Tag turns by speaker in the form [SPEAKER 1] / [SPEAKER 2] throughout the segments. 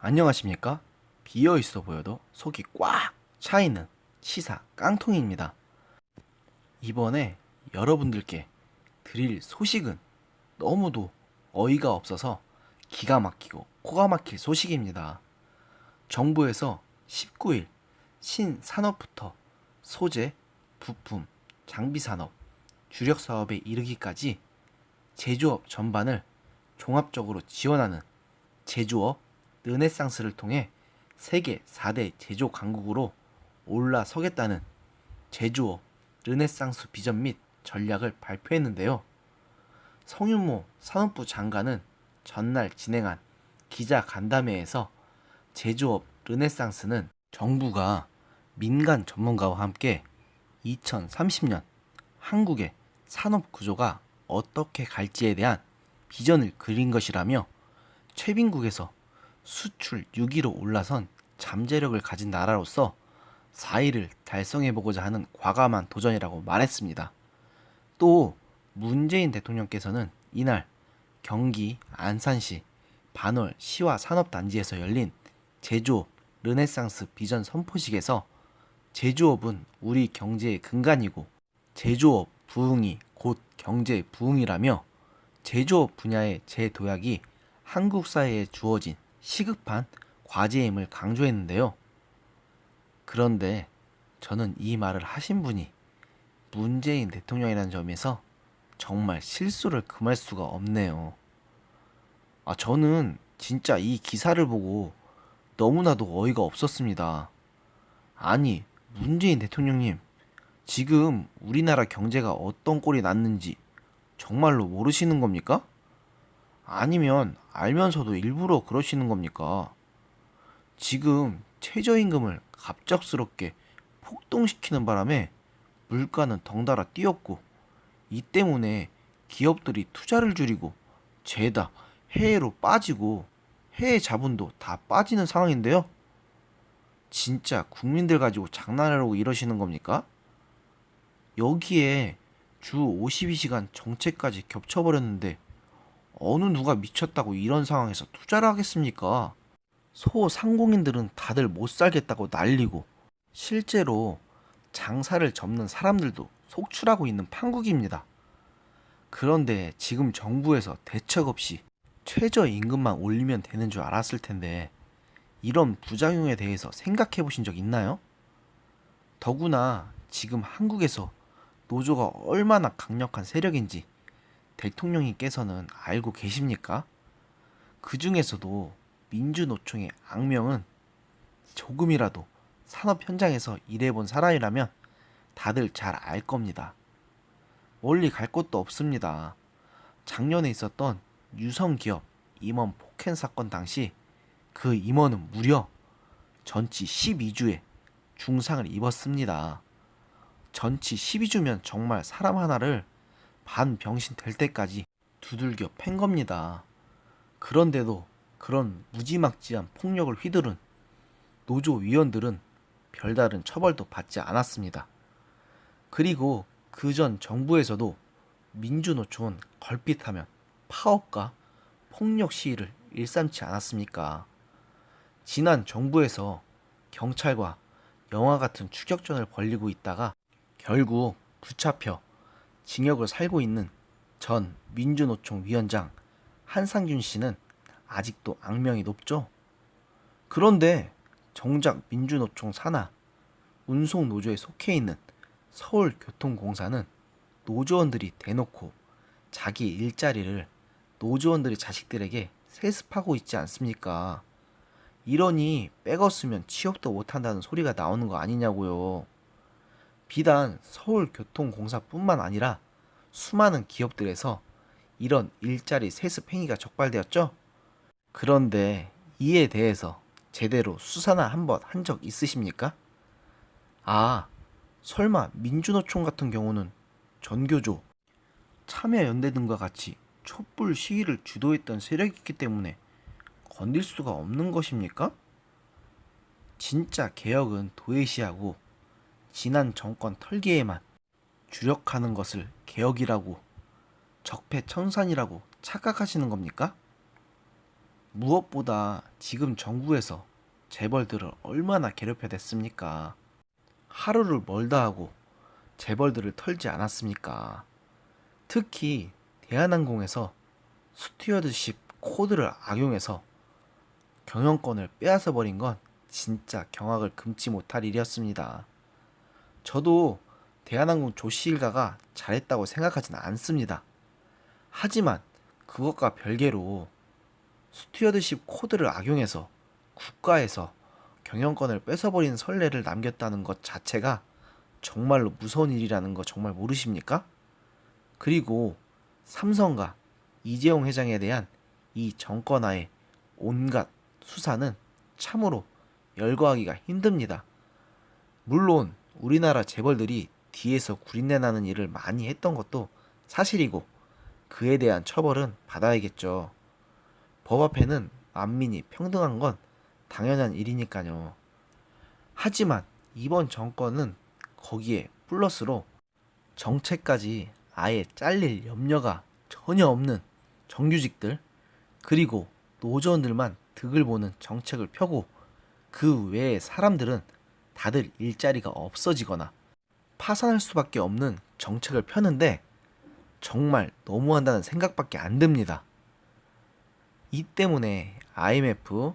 [SPEAKER 1] 안녕하십니까? 비어 있어 보여도 속이 꽉 차 있는 시사 깡통입니다. 이번에 여러분들께 드릴 소식은 너무도 어이가 없어서 기가 막히고 코가 막힐 소식입니다. 정부에서 19일 신산업부터 소재, 부품, 장비 산업, 주력 사업에 이르기까지 제조업 전반을 종합적으로 지원하는 제조업 르네상스를 통해 세계 4대 제조 강국으로 올라서겠다는 제조업 르네상스 비전 및 전략을 발표했는데요. 성윤모 산업부 장관은 전날 진행한 기자 간담회에서 제조업 르네상스는 정부가 민간 전문가와 함께 2030년 한국의 산업 구조가 어떻게 갈지에 대한 비전을 그린 것이라며 최빈국에서 수출 6위로 올라선 잠재력을 가진 나라로서 4위를 달성해 보고자 하는 과감한 도전이라고 말했습니다. 또 문재인 대통령께서는 이날 경기 안산시 반월 시와 산업단지에서 열린 제조업 르네상스 비전 선포식에서 제조업은 우리 경제의 근간이고 제조업 부흥이 곧 경제 부흥이라며 제조업 분야의 재도약이 한국 사회에 주어진 시급한 과제임을 강조했는데요. 그런데 저는 이 말을 하신 분이 문재인 대통령이라는 점에서 정말 실수를 금할 수가 없네요. 아, 저는 진짜 이 기사를 보고 너무나도 어이가 없었습니다. 아니, 문재인 대통령님, 지금 우리나라 경제가 어떤 꼴이 났는지 정말로 모르시는 겁니까? 아니면 알면서도 일부러 그러시는 겁니까? 지금 최저임금을 갑작스럽게 폭등시키는 바람에 물가는 덩달아 뛰었고 이 때문에 기업들이 투자를 줄이고 죄다 해외로 빠지고 해외 자본도 다 빠지는 상황인데요. 진짜 국민들 가지고 장난하려고 이러시는 겁니까? 여기에 주 52시간 정책까지 겹쳐버렸는데 어느 누가 미쳤다고 이런 상황에서 투자를 하겠습니까? 소상공인들은 다들 못 살겠다고 난리고 실제로 장사를 접는 사람들도 속출하고 있는 판국입니다. 그런데 지금 정부에서 대책 없이 최저임금만 올리면 되는 줄 알았을 텐데 이런 부작용에 대해서 생각해 보신 적 있나요? 더구나 지금 한국에서 노조가 얼마나 강력한 세력인지 대통령님께서는 알고 계십니까? 그 중에서도 민주노총의 악명은 조금이라도 산업 현장에서 일해본 사람이라면 다들 잘 알 겁니다. 멀리 갈 곳도 없습니다. 작년에 있었던 유성기업 임원 폭행 사건 당시 그 임원은 무려 전치 12주에 중상을 입었습니다. 전치 12주면 정말 사람 하나를 반병신 될 때까지 두들겨 팬 겁니다. 그런데도 그런 무지막지한 폭력을 휘두른 노조 위원들은 별다른 처벌도 받지 않았습니다. 그리고 그 전 정부에서도 민주노총은 걸핏하면 파업과 폭력 시위를 일삼지 않았습니까? 지난 정부에서 경찰과 영화 같은 추격전을 벌이고 있다가 결국 붙잡혀 징역을 살고 있는 전 민주노총 위원장 한상균 씨는 아직도 악명이 높죠? 그런데 정작 민주노총 산하 운송노조에 속해 있는 서울교통공사는 노조원들이 대놓고 자기 일자리를 노조원들의 자식들에게 세습하고 있지 않습니까? 이러니 빼었으면 취업도 못한다는 소리가 나오는 거 아니냐고요. 비단 서울교통공사뿐만 아니라 수많은 기업들에서 이런 일자리 세습 행위가 적발되었죠? 그런데 이에 대해서 제대로 수사나 한번 한 적 있으십니까? 아, 설마 민주노총 같은 경우는 전교조, 참여연대 등과 같이 촛불 시위를 주도했던 세력이 있기 때문에 건들 수가 없는 것입니까? 진짜 개혁은 도외시하고 지난 정권 털기에만 주력하는 것을 개혁이라고 적폐청산이라고 착각하시는 겁니까? 무엇보다 지금 정부에서 재벌들을 얼마나 괴롭혀 댔습니까? 하루를 멀다 하고 재벌들을 털지 않았습니까? 특히 대한항공에서 스튜어드십 코드를 악용해서 경영권을 빼앗아 버린 건 진짜 경악을 금치 못할 일이었습니다. 저도 대한항공 조씨 일가가 잘했다고 생각하진 않습니다. 하지만 그것과 별개로 스튜어드십 코드를 악용해서 국가에서 경영권을 뺏어버린 선례를 남겼다는 것 자체가 정말로 무서운 일이라는 거 정말 모르십니까? 그리고 삼성과 이재용 회장에 대한 이 정권하의 온갖 수사는 참으로 열거하기가 힘듭니다. 물론 우리나라 재벌들이 뒤에서 구린내 나는 일을 많이 했던 것도 사실이고 그에 대한 처벌은 받아야겠죠. 법 앞에는 만민이 평등한 건 당연한 일이니까요. 하지만 이번 정권은 거기에 플러스로 정책까지 아예 잘릴 염려가 전혀 없는 정규직들 그리고 노조원들만 득을 보는 정책을 펴고 그 외의 사람들은 다들 일자리가 없어지거나 파산할 수밖에 없는 정책을 펴는데 정말 너무한다는 생각밖에 안 듭니다. 이 때문에 IMF,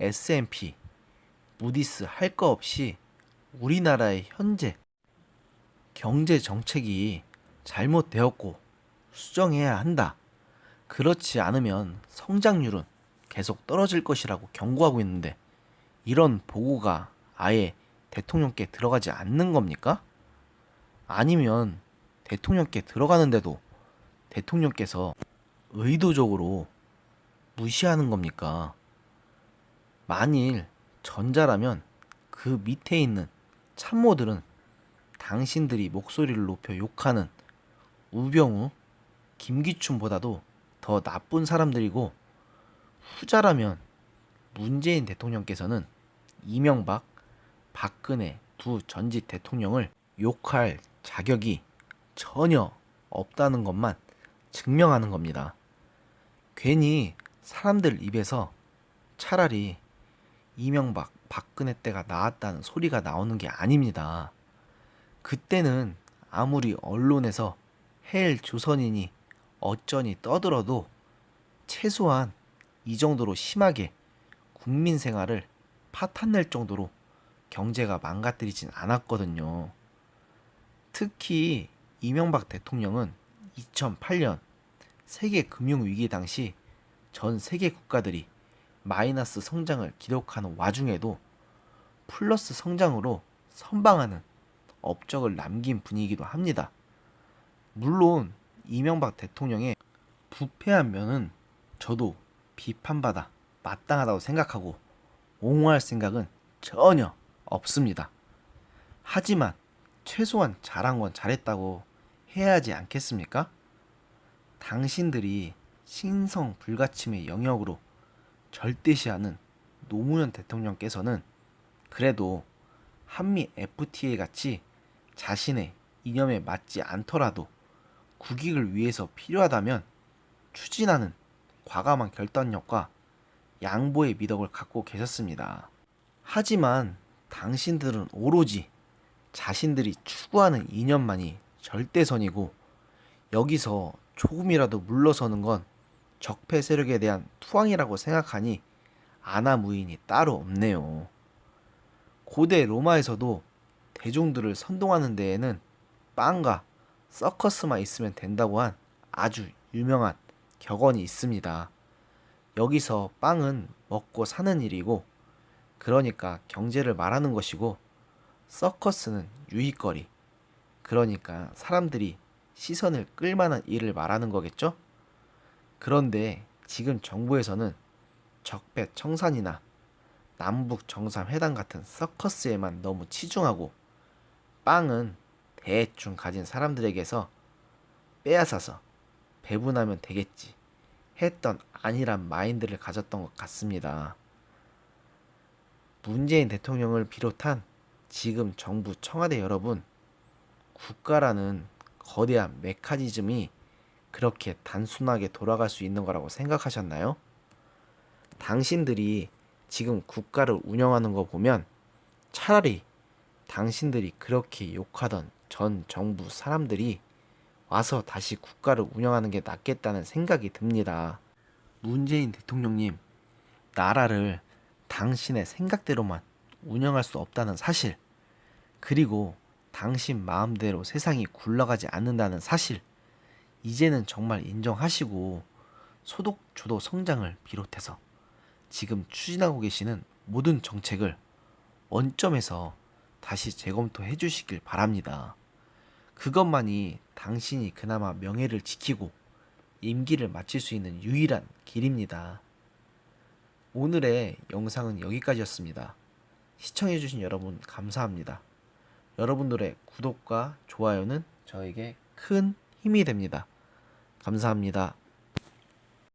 [SPEAKER 1] S&P, 무디스 할 거 없이 우리나라의 현재 경제 정책이 잘못되었고 수정해야 한다. 그렇지 않으면 성장률은 계속 떨어질 것이라고 경고하고 있는데 이런 보고가 아예 대통령께 들어가지 않는 겁니까? 아니면 대통령께 들어가는데도 대통령께서 의도적으로 무시하는 겁니까? 만일 전자라면 그 밑에 있는 참모들은 당신들이 목소리를 높여 욕하는 우병우, 김기춘보다도 더 나쁜 사람들이고 후자라면 문재인 대통령께서는 이명박, 박근혜 두 전직 대통령을 욕할 자격이 전혀 없다는 것만 증명하는 겁니다. 괜히 사람들 입에서 차라리 이명박, 박근혜 때가 나왔다는 소리가 나오는 게 아닙니다. 그때는 아무리 언론에서 헬 조선인이 어쩌니 떠들어도 최소한 이 정도로 심하게 국민 생활을 파탄낼 정도로 경제가 망가뜨리진 않았거든요. 특히 이명박 대통령은 2008년 세계 금융 위기 당시 전 세계 국가들이 마이너스 성장을 기록하는 와중에도 플러스 성장으로 선방하는 업적을 남긴 분이기도 합니다. 물론 이명박 대통령의 부패한 면은 저도 비판받아 마땅하다고 생각하고 옹호할 생각은 전혀 없습니다. 하지만 최소한 잘한 건 잘했다고 해야 하지 않겠습니까? 당신들이 신성 불가침의 영역으로 절대시하는 노무현 대통령께서는 그래도 한미 FTA 같이 자신의 이념에 맞지 않더라도 국익을 위해서 필요하다면 추진하는 과감한 결단력과 양보의 미덕을 갖고 계셨습니다. 하지만 당신들은 오로지 자신들이 추구하는 이념만이 절대선이고 여기서 조금이라도 물러서는 건 적폐 세력에 대한 투항이라고 생각하니 아나무인이 따로 없네요. 고대 로마에서도 대중들을 선동하는 데에는 빵과 서커스만 있으면 된다고 한 아주 유명한 격언이 있습니다. 여기서 빵은 먹고 사는 일이고 그러니까 경제를 말하는 것이고 서커스는 유익거리 그러니까 사람들이 시선을 끌만한 일을 말하는 거겠죠? 그런데 지금 정부에서는 적폐 청산이나 남북 정상회담 같은 서커스에만 너무 치중하고 빵은 대충 가진 사람들에게서 빼앗아서 배분하면 되겠지 했던 아니란 마인드를 가졌던 것 같습니다. 문재인 대통령을 비롯한 지금 정부 청와대 여러분, 국가라는 거대한 메커니즘이 그렇게 단순하게 돌아갈 수 있는 거라고 생각하셨나요? 당신들이 지금 국가를 운영하는 거 보면 차라리 당신들이 그렇게 욕하던 전 정부 사람들이 와서 다시 국가를 운영하는 게 낫겠다는 생각이 듭니다. 문재인 대통령님, 나라를 당신의 생각대로만 운영할 수 없다는 사실, 그리고 당신 마음대로 세상이 굴러가지 않는다는 사실, 이제는 정말 인정하시고 소득 주도 성장을 비롯해서 지금 추진하고 계시는 모든 정책을 원점에서 다시 재검토해 주시길 바랍니다. 그것만이 당신이 그나마 명예를 지키고 임기를 마칠 수 있는 유일한 길입니다. 오늘의 영상은 여기까지였습니다. 시청해주신 여러분 감사합니다. 여러분들의 구독과 좋아요는 저에게 큰 힘이 됩니다. 감사합니다.